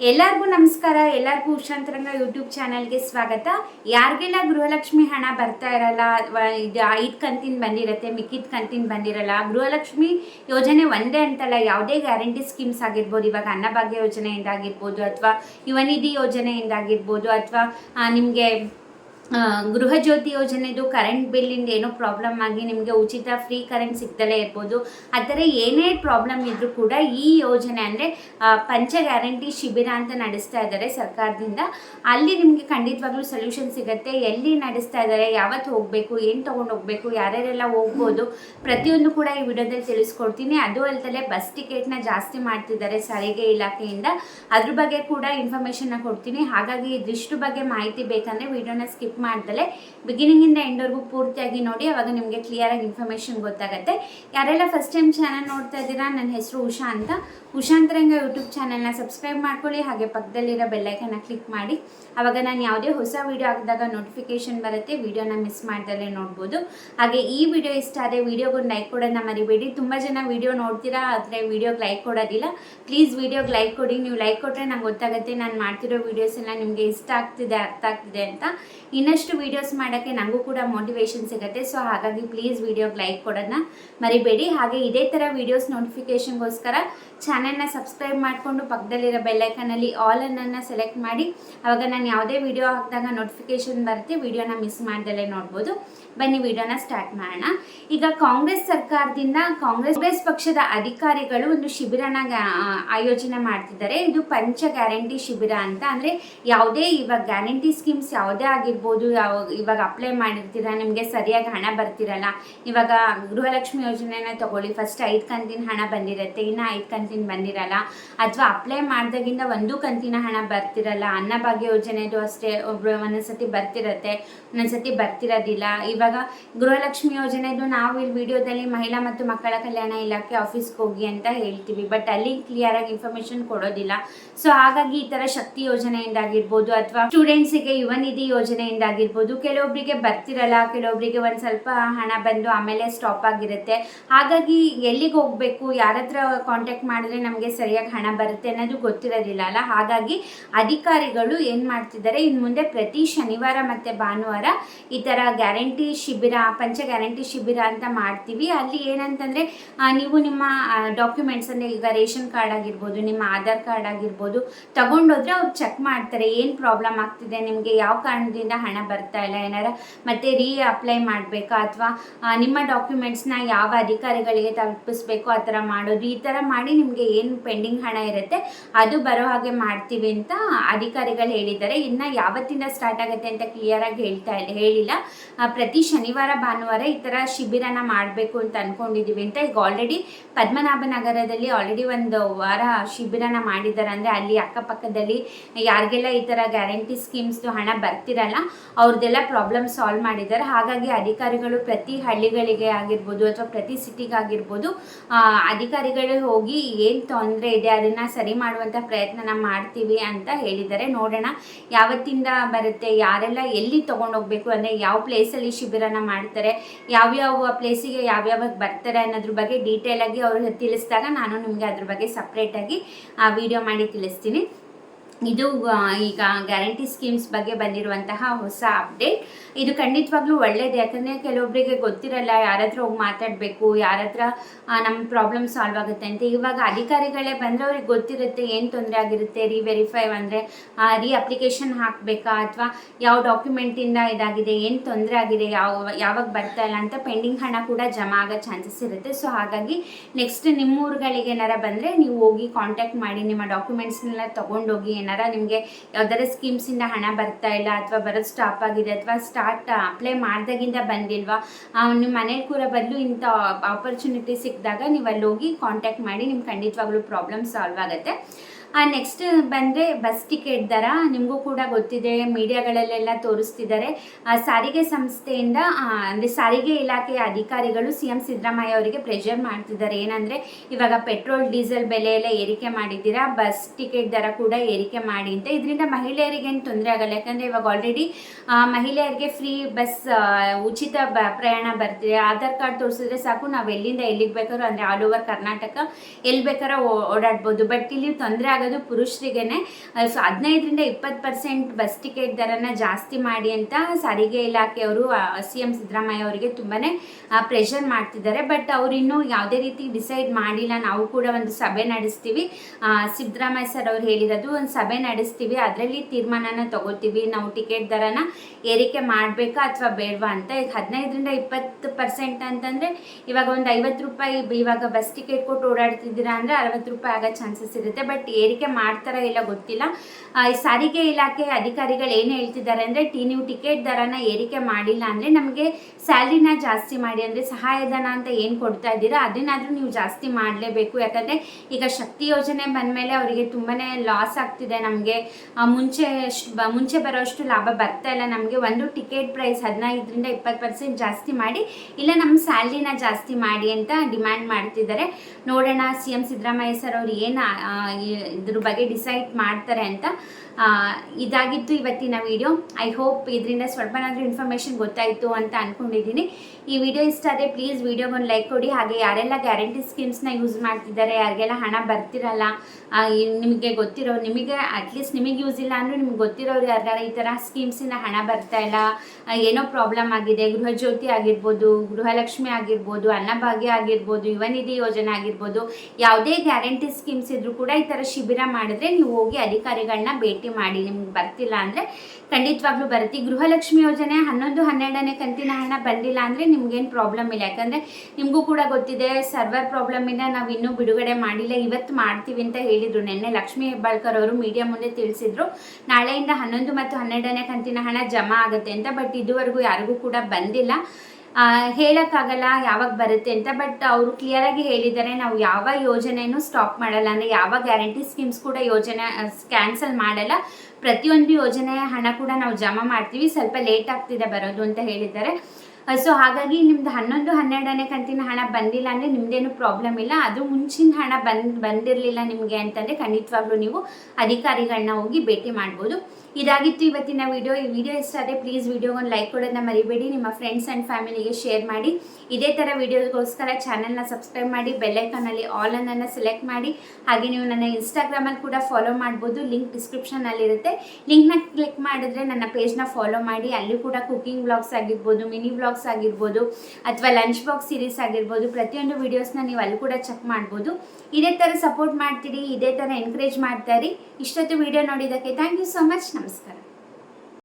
ಎಲ್ಲರಿಗೂ ನಮಸ್ಕಾರ, ಎಲ್ಲರಿಗೂ ಉಷಾಂತರಂಗ ಯೂಟ್ಯೂಬ್ ಚಾನಲ್ಗೆ ಸ್ವಾಗತ. ಯಾರಿಗೆಲ್ಲ ಗೃಹಲಕ್ಷ್ಮಿ ಹಣ ಬರ್ತಾ ಇರಲ್ಲ ಇದು ಐದು ಕಂತಿನ ಬಂದಿರತ್ತೆ, ಮಿಕ್ಕಿದ ಕಂತಿನ ಬಂದಿರಲ್ಲ, ಗೃಹಲಕ್ಷ್ಮಿ ಯೋಜನೆ ಒಂದೇ ಅಂತಲ್ಲ, ಯಾವುದೇ ಗ್ಯಾರಂಟಿ ಸ್ಕೀಮ್ಸ್ ಆಗಿರ್ಬೋದು, ಇವಾಗ ಅನ್ನಭಾಗ್ಯ ಯೋಜನೆಯಿಂದ ಆಗಿರ್ಬೋದು ಅಥವಾ ಯುವನಿಧಿ ಯೋಜನೆಯಿಂದ ಆಗಿರ್ಬೋದು ಅಥವಾ ನಿಮಗೆ ಆ, ಗೃಹ ಜ್ಯೋತಿ ಯೋಜನೆದು ಕರೆಂಟ್ ಬಿಲ್ಲಿಂದ ಏನೋ ಪ್ರಾಬ್ಲಮ್ ಆಗಿ ನಿಮಗೆ ಉಚಿತ ಫ್ರೀ ಕರೆಂಟ್ ಸಿಗ್ದಲೇ ಇರ್ಬೋದು. ಆ ಥರ ಏನೇ ಪ್ರಾಬ್ಲಮ್ ಇದ್ದರೂ ಕೂಡ ಈ ಯೋಜನೆ ಅಂದರೆ ಪಂಚ ಗ್ಯಾರಂಟಿ ಶಿಬಿರ ಅಂತ ನಡೆಸ್ತಾ ಇದ್ದಾರೆ ಸರ್ಕಾರದಿಂದ. ಅಲ್ಲಿ ನಿಮಗೆ ಖಂಡಿತವಾಗ್ಲೂ ಸೊಲ್ಯೂಷನ್ ಸಿಗುತ್ತೆ. ಎಲ್ಲಿ ನಡೆಸ್ತಾ ಇದ್ದಾರೆ ಯಾವತ್ತು ಹೋಗಬೇಕು ಏನು ತೊಗೊಂಡು ಹೋಗಬೇಕು ಯಾರ್ಯಾರೆಲ್ಲ ಹೋಗ್ಬೋದು ಪ್ರತಿಯೊಂದು ಕೂಡ ಈ ವಿಡಿಯೋದಲ್ಲಿ ತಿಳಿಸ್ಕೊಡ್ತೀನಿ. ಅದು ಅಲ್ಲದೆ ಬಸ್ ಟಿಕೆಟ್ನ ಜಾಸ್ತಿ ಮಾಡ್ತಿದ್ದಾರೆ ಸಾರಿಗೆ ಇಲಾಖೆಯಿಂದ. ಅದ್ರ ಬಗ್ಗೆ ಕೂಡ ಇನ್ಫಾರ್ಮೇಷನ್ನ ಕೊಡ್ತೀನಿ. ಹಾಗಾಗಿ ಇದಿಷ್ಟು ಬಗ್ಗೆ ಮಾಹಿತಿ ಬೇಕಂದರೆ ವಿಡಿಯೋನ ಸ್ಕಿಪ್ ಮಾಡ್ದಲೆ. ಬಿಗಿನಿಂಗಿಂದ ಎಂಡ್ವರೆಗೂ ಪೂರ್ತಿಯಾಗಿ ನೋಡಿ, ಅವಾಗ ನಿಮಗೆ ಕ್ಲಿಯರಾಗಿ ಇನ್ಫಾರ್ಮೇಷನ್ ಗೊತ್ತಾಗುತ್ತೆ. ಯಾರೆಲ್ಲ ಫಸ್ಟ್ ಟೈಮ್ ಚಾನಲ್ ನೋಡ್ತಾ ಇದ್ದೀರಾ, ನನ್ನ ಹೆಸರು ಉಷಾ ಅಂತ. ಉಷಾಂತರಂಗ ಯೂಟ್ಯೂಬ್ ಚಾನಲ್ನ ಸಬ್ಸ್ಕ್ರೈಬ್ ಮಾಡ್ಕೊಳ್ಳಿ, ಹಾಗೆ ಪಕ್ಕದಲ್ಲಿರೋ ಬೆಲ್ಲೈಕನ್ನ ಕ್ಲಿಕ್ ಮಾಡಿ. ಅವಾಗ ನಾನು ಯಾವುದೇ ಹೊಸ ವಿಡಿಯೋ ಹಾಕಿದಾಗ ನೋಟಿಫಿಕೇಶನ್ ಬರುತ್ತೆ ವಿಡಿಯೋನ ಮಿಸ್ ಮಾಡ್ದಲೆ ನೋಡ್ಬೋದು. ಹಾಗೆ ಈ ವಿಡಿಯೋ ಇಷ್ಟ ಆದರೆ ವಿಡಿಯೋಗೊಂದು ಲೈಕ್ ಕೊಡೋದನ್ನ ಮರಿಬೇಡಿ. ತುಂಬ ಜನ ವಿಡಿಯೋ ನೋಡ್ತೀರಾ, ಆದರೆ ವಿಡಿಯೋಗೆ ಲೈಕ್ ಕೊಡೋದಿಲ್ಲ. ಪ್ಲೀಸ್ ವೀಡಿಯೋಗೆ ಲೈಕ್ ಕೊಡಿ. ನೀವು ಲೈಕ್ ಕೊಟ್ಟರೆ ನಂಗೆ ಗೊತ್ತಾಗುತ್ತೆ, ನಾನು ಮಾಡ್ತಿರೋ ವೀಡಿಯೋಸ್ ಎಲ್ಲ ನಿಮಗೆ ಇಷ್ಟ ಆಗ್ತಿದೆ, ಅರ್ಥ ಆಗ್ತಿದೆ ಅಂತ. ಇನ್ನಷ್ಟು ವೀಡಿಯೋಸ್ ಮಾಡೋಕ್ಕೆ ನನಗೂ ಕೂಡ ಮೋಟಿವೇಶನ್ ಸಿಗುತ್ತೆ. ಸೊ ಹಾಗಾಗಿ ಪ್ಲೀಸ್ ವಿಡಿಯೋಗೆ ಲೈಕ್ ಕೊಡೋದನ್ನ ಮರಿಬೇಡಿ. ಹಾಗೆ ಇದೇ ಥರ ವೀಡಿಯೋಸ್ ನೋಟಿಫಿಕೇಷನ್ಗೋಸ್ಕರ ಚಾನೆಲ್ನ ಸಬ್ಸ್ಕ್ರೈಬ್ ಮಾಡಿಕೊಂಡು ಪಕ್ಕದಲ್ಲಿರೋ ಬೆಲ್ಲೈಕನಲ್ಲಿ ಆಲ್ ಅನ್ನನ್ನು ಸೆಲೆಕ್ಟ್ ಮಾಡಿ. ಅವಾಗ ನಾನು ಯಾವುದೇ ವೀಡಿಯೋ ಹಾಕಿದಾಗ ನೋಟಿಫಿಕೇಷನ್ ಬರುತ್ತೆ ವಿಡಿಯೋನ ಮಿಸ್ ಮಾಡ್ದಲೇ ನೋಡ್ಬೋದು. ಬನ್ನಿ ವಿಡಿಯೋನ ಸ್ಟಾರ್ಟ್ ಮಾಡೋಣ. ಈಗ ಕಾಂಗ್ರೆಸ್ ಸರ್ಕಾರದಿಂದ ಕಾಂಗ್ರೆಸ್ ಪಕ್ಷದ ಅಧಿಕಾರಿಗಳು ಒಂದು ಶಿಬಿರನ ಆಯೋಜನೆ ಮಾಡ್ತಿದ್ದಾರೆ. ಇದು ಪಂಚ ಗ್ಯಾರಂಟಿ ಶಿಬಿರ ಅಂತ. ಅಂದರೆ ಯಾವುದೇ ಇವಾಗ ಗ್ಯಾರಂಟಿ ಸ್ಕೀಮ್ಸ್ ಯಾವುದೇ ಆಗಿರ್ಬೋದು ಯಾವ ಇವಾಗ ಅಪ್ಲೈ ಮಾಡಿರ್ತೀರ? ನಿಮಗೆ ಸರಿಯಾಗಿ ಹಣ ಬರ್ತಿರಲ್ಲ. ಇವಾಗ ಗೃಹಲಕ್ಷ್ಮಿ ಯೋಜನೆನ ತಗೊಳ್ಳಿ. ಫಸ್ಟ್ ಐದು ಕಂತಿನ ಹಣ ಬಂದಿರುತ್ತೆ, ಇನ್ನು ಐದು ಕಂತಿನ ಬಂದಿರಲ್ಲ. ಅಥವಾ ಅಪ್ಲೈ ಮಾಡಿದಾಗಿಂದ ಒಂದು ಕಂತಿನ ಹಣ ಬರ್ತಿರಲ್ಲ. ಅನ್ನಭಾಗ್ಯ ಯೋಜನೆದು ಅಷ್ಟೇ ಒಬ್ರು ಒಂದೊಂದ್ಸತಿ ಬರ್ತಿರತ್ತೆ. ಒಂದೊಂದ್ಸತಿ ಬರ್ತಿರೋದಿಲ್ಲ. ಇವಾಗ ಗೃಹಲಕ್ಷ್ಮಿ ಯೋಜನೆದು ನಾವು ಇಲ್ಲಿ ವಿಡಿಯೋದಲ್ಲಿ ಮಹಿಳಾ ಮತ್ತು ಮಕ್ಕಳ ಕಲ್ಯಾಣ ಇಲಾಖೆ ಆಫೀಸ್ಗೆ ಹೋಗಿ ಅಂತ ಹೇಳ್ತೀವಿ. ಬಟ್ ಅಲ್ಲಿ ಕ್ಲಿಯರ್ ಆಗಿ ಇನ್ಫಾರ್ಮೇಶನ್ ಕೊಡೋದಿಲ್ಲ. ಸೊ ಹಾಗಾಗಿ ಈ ತರ ಶಕ್ತಿ ಯೋಜನೆಯಿಂದ ಆಗಿರ್ಬೋದು ಅಥವಾ ಸ್ಟೂಡೆಂಟ್ಸಿಗೆ ಯುವ ನಿಧಿ ಯೋಜನೆಯಿಂದ ಆಗಿರ್ಬೋದು. ಕೆಲವೊಬ್ಬರಿಗೆ ಬರ್ತಿರಲ್ಲ ಕೆಲವೊಬ್ಬರಿಗೆ ಒಂದು ಸ್ವಲ್ಪ ಹಣ ಬಂದು ಆಮೇಲೆ ಸ್ಟಾಪ್ ಆಗಿರುತ್ತೆ. ಹಾಗಾಗಿ ಎಲ್ಲಿಗೆ ಹೋಗಬೇಕು, ಯಾರ ಹತ್ರ ಕಾಂಟ್ಯಾಕ್ಟ್ ಮಾಡಿದ್ರೆ ನಮಗೆ ಸರಿಯಾಗಿ ಹಣ ಬರುತ್ತೆ ಅನ್ನೋದು ಗೊತ್ತಿರೋದಿಲ್ಲ ಅಲ್ಲ? ಹಾಗಾಗಿ ಅಧಿಕಾರಿಗಳು ಏನು ಮಾಡ್ತಿದ್ದಾರೆ ಇನ್ನು ಮುಂದೆ ಪ್ರತಿ ಶನಿವಾರ ಮತ್ತು ಭಾನುವಾರ ಈ ಥರ ಗ್ಯಾರಂಟಿ ಶಿಬಿರ, ಪಂಚ ಗ್ಯಾರಂಟಿ ಶಿಬಿರ ಅಂತ ಮಾಡ್ತೀವಿ. ಅಲ್ಲಿ ಏನಂತಂದರೆ ನೀವು ನಿಮ್ಮ ಡಾಕ್ಯುಮೆಂಟ್ಸ್ ಅಂದರೆ ಈಗ ರೇಷನ್ ಕಾರ್ಡ್ ಆಗಿರ್ಬೋದು, ನಿಮ್ಮ ಆಧಾರ್ ಕಾರ್ಡ್ ಆಗಿರ್ಬೋದು ತಗೊಂಡೋದ್ರೆ ಅವ್ರು ಚೆಕ್ ಮಾಡ್ತಾರೆ, ಏನು ಪ್ರಾಬ್ಲಮ್ ಆಗ್ತಿದೆ, ನಿಮಗೆ ಯಾವ ಕಾರಣದಿಂದ ಹಣ ಬರ್ತಾ ಇಲ್ಲ, ಏನಾರ ಮತ್ತೆ ರೀ ಅಪ್ಲೈ ಮಾಡಬೇಕಾ? ಅಥವಾ ನಿಮ್ಮ ಡಾಕ್ಯುಮೆಂಟ್ಸ್ನ ಯಾವ ಅಧಿಕಾರಿಗಳಿಗೆ ತಲುಪಿಸ್ಬೇಕು ಆ ಥರ ಮಾಡೋದು? ಈ ಥರ ಮಾಡಿ ನಿಮಗೆ ಏನು ಪೆಂಡಿಂಗ್ ಹಣ ಇರುತ್ತೆ, ಅದು ಬರೋ ಹಾಗೆ ಮಾಡ್ತೀವಿ ಅಂತ ಅಧಿಕಾರಿಗಳು ಹೇಳಿದ್ದಾರೆ. ಇನ್ನು ಯಾವತ್ತಿಂದ ಸ್ಟಾರ್ಟ್ ಆಗುತ್ತೆ ಅಂತ ಕ್ಲಿಯರಾಗಿ ಹೇಳ್ತಾ ಇಲ್ಲ, ಹೇಳಿಲ್ಲ. ಪ್ರತಿ ಶನಿವಾರ, ಭಾನುವಾರ ಈ ಥರ ಶಿಬಿರನ ಮಾಡಬೇಕು ಅಂತ ಅನ್ಕೊಂಡಿದ್ದೀವಿ ಅಂತ. ಈಗ ಆಲ್ರೆಡಿ ಪದ್ಮನಾಭನಗರದಲ್ಲಿ ಆಲ್ರೆಡಿ ಒಂದು ವಾರ ಶಿಬಿರನ ಮಾಡಿದ್ದಾರೆ. ಅಂದರೆ ಅಲ್ಲಿ ಅಕ್ಕಪಕ್ಕದಲ್ಲಿ ಯಾರಿಗೆಲ್ಲ ಈ ಥರ ಗ್ಯಾರಂಟಿ ಸ್ಕೀಮ್ಸ್ದು ಹಣ ಬರ್ತಿರಲ್ಲ ಅವ್ರದ್ದೆಲ್ಲ ಪ್ರಾಬ್ಲಮ್ ಸಾಲ್ವ್ ಮಾಡಿದ್ದಾರೆ. ಹಾಗಾಗಿ ಅಧಿಕಾರಿಗಳು ಪ್ರತಿ ಹಳ್ಳಿಗಳಿಗೆ ಆಗಿರ್ಬೋದು ಅಥವಾ ಪ್ರತಿ ಸಿಟಿಗೆ ಸಿಟಿಗಾಗಿರ್ಬೋದು ಅಧಿಕಾರಿಗಳೇ ಹೋಗಿ ಏನು ತೊಂದರೆ ಇದೆ ಅದನ್ನು ಸರಿ ಮಾಡುವಂಥ ಪ್ರಯತ್ನನ ಮಾಡ್ತೀವಿ ಅಂತ ಹೇಳಿದ್ದಾರೆ. ನೋಡೋಣ ಯಾವತ್ತಿಂದ ಬರುತ್ತೆ, ಯಾರೆಲ್ಲ ಎಲ್ಲಿ ತೊಗೊಂಡೋಗ್ಬೇಕು ಅಂದರೆ ಯಾವ ಪ್ಲೇಸಲ್ಲಿ ಶಿಬಿರನ ಮಾಡ್ತಾರೆ ಯಾವ್ಯಾವ ಪ್ಲೇಸಿಗೆ ಯಾವ್ಯಾವ ಬರ್ತಾರೆ ಅನ್ನೋದ್ರ ಬಗ್ಗೆ ಡೀಟೇಲ್ ಆಗಿ ಅವರು ತಿಳಿಸಿದಾಗ ನಾನು ನಿಮಗೆ ಅದ್ರ ಬಗ್ಗೆ ಸಪ್ರೇಟಾಗಿ ವಿಡಿಯೋ ಮಾಡಿ ತಿಳಿಸ್ತೀನಿ. ಇದು ಈಗ ಗ್ಯಾರಂಟಿ ಸ್ಕೀಮ್ಸ್ ಬಗ್ಗೆ ಬಂದಿರುವಂತಹ ಹೊಸ ಅಪ್ಡೇಟ್ ಇದು ಖಂಡಿತವಾಗ್ಲೂ ಒಳ್ಳೇದು, ಯಾಕಂದರೆ ಕೆಲವೊಬ್ಬರಿಗೆ ಗೊತ್ತಿರಲ್ಲ ಯಾರ ಹತ್ರ ಹೋಗಿ ಮಾತಾಡಬೇಕು, ಯಾರತ್ರ ನಮ್ಮ ಪ್ರಾಬ್ಲಮ್ ಸಾಲ್ವ್ ಆಗುತ್ತೆ ಅಂತ. ಇವಾಗ ಅಧಿಕಾರಿಗಳೇ ಬಂದರೆ ಅವ್ರಿಗೆ ಗೊತ್ತಿರುತ್ತೆ ಏನು ತೊಂದರೆ ಆಗಿರುತ್ತೆ ರೀ ವೆರಿಫೈ ಅಂದರೆ ರೀ ಅಪ್ಲಿಕೇಶನ್ ಹಾಕಬೇಕಾ, ಅಥವಾ ಯಾವ ಡಾಕ್ಯುಮೆಂಟಿಂದ ಇದಾಗಿದೆ, ಏನು ತೊಂದರೆ ಆಗಿದೆ, ಯಾವ, ಯಾವಾಗ ಬರ್ತಾ ಇಲ್ಲ ಅಂತ ಪೆಂಡಿಂಗ್ ಹಣ ಕೂಡ ಜಮಾ ಆಗೋ ಚಾನ್ಸಸ್ ಇರುತ್ತೆ. ಸೊ ಹಾಗಾಗಿ ನೆಕ್ಸ್ಟ್ ನಿಮ್ಮ ಊರುಗಳಿಗೆ ಏನಾರ ಬಂದರೆ ನೀವು ಹೋಗಿ ಕಾಂಟ್ಯಾಕ್ಟ್ ಮಾಡಿ, ನಿಮ್ಮ ಡಾಕ್ಯುಮೆಂಟ್ಸ್ನೆಲ್ಲ ತೊಗೊಂಡೋಗಿ ಏನಾರ ನಿಮಗೆ ಯಾವ್ದಾರ ಸ್ಕೀಮ್ಸಿಂದ ಹಣ ಬರ್ತಾ ಇಲ್ಲ ಅಥವಾ ಬರೋದು ಸ್ಟಾಪ್ ಆಗಿದೆ ಅಥವಾ ಸ್ಟಾರ್ಟ್ ಅಪ್ಲೈ ಮಾಡ್ದಾಗಿಂದ ಬಂದಿಲ್ವಾ ನಿಮ್ಮ ಮನೇಲಿ ಕೂಡ ಬದಲು ಇಂಥ ಆಪರ್ಚುನಿಟಿ ಸಿಕ್ಕಿದಾಗ ನೀವು ಅಲ್ಲಿ ಹೋಗಿ ಕಾಂಟ್ಯಾಕ್ಟ್ ಮಾಡಿ, ನಿಮ್ಗೆ ಖಂಡಿತವಾಗ್ಲೂ ಪ್ರಾಬ್ಲಮ್ ಸಾಲ್ವ್ ಆಗುತ್ತೆ. ನೆಕ್ಸ್ಟ್ ಬಂದರೆ ಬಸ್ ಟಿಕೆಟ್ ದರ. ನಿಮಗೂ ಕೂಡ ಗೊತ್ತಿದೆ, ಮೀಡಿಯಾಗಳಲ್ಲೆಲ್ಲ ತೋರಿಸ್ತಿದ್ದಾರೆ. ಸಾರಿಗೆ ಸಂಸ್ಥೆಯಿಂದ ಅಂದರೆ ಸಾರಿಗೆ ಇಲಾಖೆಯ ಅಧಿಕಾರಿಗಳು ಸಿ ಎಂ ಸಿದ್ದರಾಮಯ್ಯ ಅವರಿಗೆ ಪ್ರೆಷರ್ ಮಾಡ್ತಿದ್ದಾರೆ. ಏನಂದರೆ, ಇವಾಗ ಪೆಟ್ರೋಲ್ ಡೀಸೆಲ್ ಬೆಲೆ ಎಲ್ಲ ಏರಿಕೆ ಮಾಡಿದ್ದೀರಾ ಬಸ್ ಟಿಕೆಟ್ ದರ ಕೂಡ ಏರಿಕೆ ಮಾಡಿ ಅಂತ. ಇದರಿಂದ ಮಹಿಳೆಯರಿಗೇನು ತೊಂದರೆ ಆಗಲ್ಲ. ಯಾಕಂದರೆ ಇವಾಗ ಆಲ್ರೆಡಿ ಮಹಿಳೆಯರಿಗೆ ಫ್ರೀ ಬಸ್ ಉಚಿತ ಬ, ಪ್ರಯಾಣ ಬರ್ತಿದೆ. ಆಧಾರ್ ಕಾರ್ಡ್ ತೋರಿಸಿದ್ರೆ ಸಾಕು. ನಾವು ಎಲ್ಲಿಂದ ಎಲ್ಲಿಗೆ ಬೇಕಾದ್ರೂ, ಅಂದರೆ ಆಲ್ ಓವರ್ ಕರ್ನಾಟಕ ಎಲ್ಲಿ ಬೇಕಾದ್ರೂ ಓಡಾಡ್ಬೋದು. ಬಟ್ ಇಲ್ಲಿ ತೊಂದರೆ ಆಗೋದು ಪುರುಷರಿಗೇನೆ. ಸೊ ಹದಿನೈದರಿಂದ ಇಪ್ಪತ್ತು ಪರ್ಸೆಂಟ್ ಬಸ್ ಟಿಕೆಟ್ ದರನ ಜಾಸ್ತಿ ಮಾಡಿ ಅಂತ ಸಾರಿಗೆ ಇಲಾಖೆಯವರು ಸಿ ಎಂ ಸಿದ್ದರಾಮಯ್ಯ ಅವರಿಗೆ ತುಂಬಾ ಪ್ರೆಷರ್ ಮಾಡ್ತಿದ್ದಾರೆ. ಬಟ್ ಅವರು ಇನ್ನೂ ಯಾವುದೇ ರೀತಿ ಡಿಸೈಡ್ ಮಾಡಿಲ್ಲ. ನಾವು ಕೂಡ ಒಂದು ಸಭೆ ನಡೆಸ್ತೀವಿ. ಸಿದ್ದರಾಮಯ್ಯ ಸರ್ ಅವ್ರು ಹೇಳಿರೋದು ಒಂದು ಸಭೆ ನಡೆಸ್ತೀವಿ. ಅದರಲ್ಲಿ ತೀರ್ಮಾನನ ತಗೋತೀವಿ. ನಾವು ಟಿಕೆಟ್ ದರನ ಏರಿಕೆ ಮಾಡಬೇಕಾ ಅಥವಾ ಬೇಡವಾ ಅಂತ. ಈಗ ಹದಿನೈದರಿಂದ ಇಪ್ಪತ್ತು ಪರ್ಸೆಂಟ್ ಅಂತಂದರೆ ಇವಾಗ ಒಂದು ಐವತ್ತು ರೂಪಾಯಿ ಇವಾಗ ಬಸ್ ಟಿಕೆಟ್ ಕೊಟ್ಟು ಓಡಾಡ್ತಿದ್ದೀರಾ ಅಂದರೆ ಅರವತ್ತು ರೂಪಾಯಿ ಆಗೋ ಚಾನ್ಸಸ್ ಇರುತ್ತೆ. ಬಟ್ ಏರಿಕೆ ಮಾಡ್ತಾರಾ ಇಲ್ಲ ಗೊತ್ತಿಲ್ಲ. ಸಾರಿಗೆ ಇಲಾಖೆ ಅಧಿಕಾರಿಗಳು ಏನು ಹೇಳ್ತಿದ್ದಾರೆ ಅಂದರೆ, ಟಿ ನೀವು ಟಿಕೆಟ್ ದರನ ಏರಿಕೆ ಮಾಡಿಲ್ಲ ಅಂದರೆ ನಮಗೆ ಸ್ಯಾಲ್ರಿನ ಜಾಸ್ತಿ ಮಾಡಿ ಅಂದರೆ ಸಹಾಯಧನ ಅಂತ ಏನು ಕೊಡ್ತಾ ಇದ್ದೀರಾ ಅದನ್ನಾದರೂ ನೀವು ಜಾಸ್ತಿ ಮಾಡಲೇಬೇಕು. ಯಾಕಂದರೆ ಈಗ ಶಕ್ತಿ ಯೋಜನೆ ಬಂದಮೇಲೆ ಅವರಿಗೆ ತುಂಬಾ ಲಾಸ್ ಆಗ್ತಿದೆ ನಮಗೆ. ಮುಂಚೆ ಮುಂಚೆ ಬರೋಷ್ಟು ಲಾಭ ಬರ್ತಾ ಇಲ್ಲ ನಮಗೆ. ಒಂದು ಟಿಕೆಟ್ ಪ್ರೈಸ್ ಹದಿನೈದರಿಂದ ಇಪ್ಪತ್ತು ಪರ್ಸೆಂಟ್ ಜಾಸ್ತಿ ಮಾಡಿ, ಇಲ್ಲ ನಮ್ಮ ಸ್ಯಾಲ್ರಿನ ಜಾಸ್ತಿ ಮಾಡಿ ಅಂತ ಡಿಮ್ಯಾಂಡ್ ಮಾಡ್ತಿದ್ದಾರೆ. ನೋಡೋಣ, ಸಿ ಎಂ ಸಿದ್ದರಾಮಯ್ಯ ಸರ್ ಅವರು ಏನು ಇದ್ರ ಬಗ್ಗೆ ಡಿಸೈಡ್ ಮಾಡ್ತಾರೆ ಅಂತ ಇದಾಗಿತ್ತು ಇವತ್ತಿನ ವಿಡಿಯೋ ಐ ಹೋಪ್ ಇದರಿಂದ ಸ್ವಲ್ಪನಾದ್ರೂ ಇನ್ಫಾರ್ಮೇಷನ್ ಗೊತ್ತಾಯಿತು ಅಂತ ಅಂದ್ಕೊಂಡಿದ್ದೀನಿ ಈ ವಿಡಿಯೋ ಇಷ್ಟ ಆದರೆ ಪ್ಲೀಸ್ ವಿಡಿಯೋಗೊಂದು ಲೈಕ್ ಕೊಡಿ. ಹಾಗೆ ಯಾರೆಲ್ಲ ಗ್ಯಾರಂಟಿ ಸ್ಕೀಮ್ಸ್ನ ಯೂಸ್ ಮಾಡ್ತಿದ್ದಾರೆ, ಯಾರಿಗೆಲ್ಲ ಹಣ ಬರ್ತಿರಲ್ಲ ನಿಮಗೆ ಗೊತ್ತಿರೋ, ನಿಮಗೆ ಅಟ್ಲೀಸ್ಟ್ ನಿಮಗೆ ಯೂಸ್ ಇಲ್ಲ ಅಂದರೆ ನಿಮ್ಗೆ ಗೊತ್ತಿರೋರು ಯಾರ್ಯಾರು ಈ ಥರ ಸ್ಕೀಮ್ಸಿಂದ ಹಣ ಬರ್ತಾ ಇಲ್ಲ ಏನೋ ಪ್ರಾಬ್ಲಮ್ ಆಗಿದೆ ಗೃಹಜ್ಯೋತಿ ಆಗಿರ್ಬೋದು ಗೃಹಲಕ್ಷ್ಮಿ ಆಗಿರ್ಬೋದು, ಅನ್ನಭಾಗ್ಯ ಆಗಿರ್ಬೋದು ಯುವನಿಧಿ ಯೋಜನೆ ಆಗಿರ್ಬೋದು, ಯಾವುದೇ ಗ್ಯಾರಂಟಿ ಸ್ಕೀಮ್ಸ್ ಇದ್ರೂ ಕೂಡ ಈ ಥರ ಶಿಬಿರ ಮಾಡಿದ್ರೆ ನೀವು ಹೋಗಿ ಅಧಿಕಾರಿಗಳನ್ನ ಭೇಟಿ ಮಾಡಿ. ನಿಮ್ಗೆ ಬರ್ತಿಲ್ಲ ಅಂದರೆ ಖಂಡಿತವಾಗ್ಲೂ ಬರುತ್ತೆ ಗೃಹಲಕ್ಷ್ಮಿ ಯೋಜನೆ ಹನ್ನೊಂದು, ಹನ್ನೆರಡನೇ ಕಂತಿನ ಹಣ ಬಂದಿಲ್ಲ ಅಂದರೆ ನಿಮ್ಗೇನು ಪ್ರಾಬ್ಲಮ್ ಇಲ್ಲ. ಯಾಕಂದರೆ ನಿಮಗೂ ಕೂಡ ಗೊತ್ತಿದೆ ಸರ್ವರ್ ಪ್ರಾಬ್ಲಮಿಂದ ನಾವು ಇನ್ನೂ ಬಿಡುಗಡೆ ಮಾಡಿಲ್ಲ. ಇವತ್ತು ಮಾಡ್ತೀವಿ ಅಂತ ಹೇಳಿದರು. ನಿನ್ನೆ ಲಕ್ಷ್ಮೀ ಹೆಬ್ಬಾಳ್ಕರ್ ಅವರು ಮೀಡಿಯಾ ಮುಂದೆ ತಿಳಿಸಿದ್ರು, ನಾಳೆಯಿಂದ ಹನ್ನೊಂದು ಮತ್ತು ಹನ್ನೆರಡನೇ ಕಂತಿನ ಹಣ ಜಮಾ ಆಗುತ್ತೆ ಅಂತ. ಬಟ್ ಇದುವರೆಗೂ ಯಾರಿಗೂ ಕೂಡ ಬಂದಿಲ್ಲ. ಹೇಳಕ್ಕಾಗಲ್ಲ, ಯಾವಾಗ ಬರುತ್ತೆ ಅಂತ ಬಟ್ ಅವರು ಕ್ಲಿಯರಾಗಿ ಹೇಳಿದ್ದಾರೆ, ನಾವು ಯಾವ ಯೋಜನೆಯೂ ಸ್ಟಾಪ್ ಮಾಡಲ್ಲ, ಅಂದರೆ ಯಾವ ಗ್ಯಾರಂಟಿ ಸ್ಕೀಮ್ಸ್ ಕೂಡ ಯೋಜನೆ ಕ್ಯಾನ್ಸಲ್ ಮಾಡಲ್ಲ. ಪ್ರತಿಯೊಂದು ಯೋಜನೆಯ ಹಣ ಕೂಡ ನಾವು ಜಮಾ ಮಾಡ್ತೀವಿ, ಸ್ವಲ್ಪ ಲೇಟ್ ಆಗ್ತಿದೆ ಬರೋದು ಅಂತ ಹೇಳಿದ್ದಾರೆ. ಸೊ ಹಾಗಾಗಿ ನಿಮ್ದು ಹನ್ನೊಂದು, ಹನ್ನೆರಡನೇ ಕಂತಿನ ಹಣ ಬಂದಿಲ್ಲ ಅಂದರೆ ನಿಮ್ದೇನು ಪ್ರಾಬ್ಲಮ್ ಇಲ್ಲ. ಅದು ಮುಂಚಿನ ಹಣ ಬಂದ್, ಬಂದಿರಲಿಲ್ಲ ನಿಮಗೆ ಅಂತಂದರೆ ಖಂಡಿತವಾಗ್ಲೂ ನೀವು ಅಧಿಕಾರಿಗಳನ್ನ ಹೋಗಿ ಭೇಟಿ ಮಾಡ್ಬೋದು. ಇದಾಗಿತ್ತು ಇವತ್ತಿನ ವಿಡಿಯೋ ಈ ವಿಡಿಯೋ ಇಷ್ಟ ಆದರೆ ಪ್ಲೀಸ್ ವಿಡಿಯೋಗೊಂದು ಲೈಕ್ ಕೊಡೋದನ್ನ ಮರಿಬೇಡಿ. ನಿಮ್ಮ ಫ್ರೆಂಡ್ಸ್ ಆ್ಯಂಡ್ ಫ್ಯಾಮಿಲಿಗೆ ಶೇರ್ ಮಾಡಿ. ಇದೇ ಥರ ವಿಡಿಯೋಗೋಸ್ಕರ ಚಾನಲ್ನ ಸಬ್ಸ್ಕ್ರೈಬ್ ಮಾಡಿ ಬೆಲ್ಲೈಕನಲ್ಲಿ ಆಲ್ ಅನ್ನನ್ನು ಸೆಲೆಕ್ಟ್ ಮಾಡಿ. ಹಾಗೆ ನೀವು ನನ್ನ ಇನ್ಸ್ಟಾಗ್ರಾಮಲ್ಲಿ ಕೂಡ ಫಾಲೋ ಮಾಡ್ಬೋದು. ಲಿಂಕ್ ಡಿಸ್ಕ್ರಿಪ್ಷನಲ್ಲಿರುತ್ತೆ ಲಿಂಕ್ನ ಕ್ಲಿಕ್ ಮಾಡಿದ್ರೆ ನನ್ನ ಪೇಜ್ನ ಫಾಲೋ ಮಾಡಿ. ಅಲ್ಲಿ ಕೂಡ ಕುಕಿಂಗ್ ಬ್ಲಾಗ್ಸ್ ಆಗಿರ್ಬೋದು ಮಿನಿ ಬ್ಲಾಗ್ಸ್ ಆಗಿರ್ಬೋದು, ಅಥವಾ ಲಂಚ್ ಬಾಕ್ಸ್ ಸೀರೀಸ್ ಆಗಿರ್ಬೋದು, ಪ್ರತಿಯೊಂದು ವೀಡಿಯೋಸ್ನ ನೀವು ಅಲ್ಲಿ ಕೂಡ ಚೆಕ್ ಮಾಡ್ಬೋದು. ಇದೇ ಥರ ಸಪೋರ್ಟ್ ಮಾಡ್ತೀರಿ, ಇದೇ ಥರ ಎನ್ಕರೇಜ್ ಮಾಡ್ತಾರಿ. ಇಷ್ಟೊತ್ತು ವಿಡಿಯೋ ನೋಡಿದ್ದಕ್ಕೆ ಥ್ಯಾಂಕ್ ಯು ಸೊ ಮಚ್ ನಮಸ್ಕಾರ